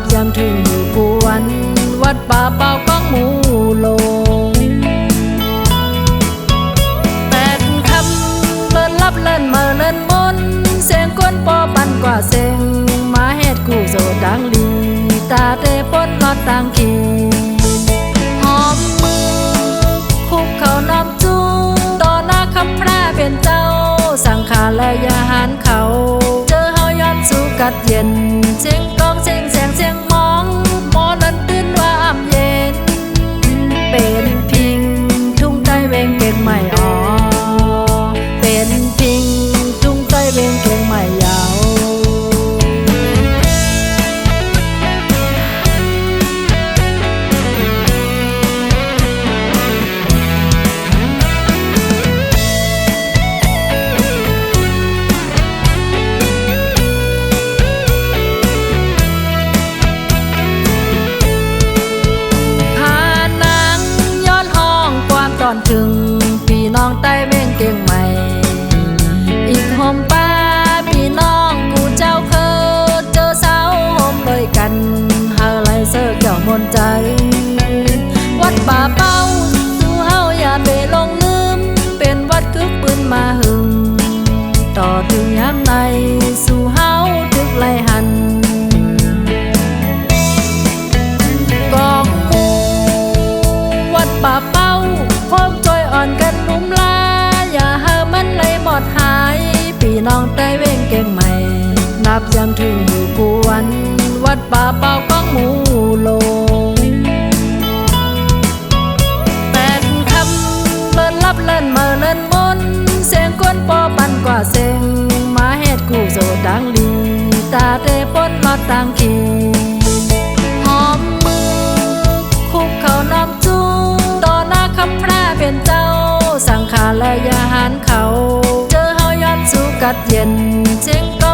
ับยามถึงอยู่กวนวัดป่าเป่าก้องหมูโลงแปดคำเลินลับเลินมื่อเลินมนเสียงกวนปอปันกว่าเสียงมาเฮ็ดกูโซดังลีตาเตปนลอดตังคีหอมมือคุกเขาน้ำจูต่อหน้าคำแพร่เป็นเจ้า สังขารและยาหารเขา เจอเฮาย้อนสู่กัดเย็นเสียงกองเสียงแสงเอนถึงพี่น้องใต้เว้งเก่งใหม่ อีกหอมป้าพี่น้องกูเจ้าเคยเจอสาวหอมเลยกันฮาไรเสื้อเกี่ยวมนใจ วัดป่าเป้าสู่เฮาอย่าไปลงลืม เป็นวัดคึกปืนมาหึง ต่อถึงยามในสู่เฮาทึกไลหัน นับยามถึงอยู่กวนวัดป่าเป้ากองหมูโลงแปดคำเลินลับเลินเมื่อเลินมนเสียงกวนปอปันกว่าเสียงมาเฮ็ดกูโซดังลีตาเตปนลอดตังคีหอมมือคุกเขาน้ำจูต่อหน้าคำแพร่เป็นเจ้า สังขารและยาหารเขา เจอเฮาย้อนสู่กัดเย็นเสียงกล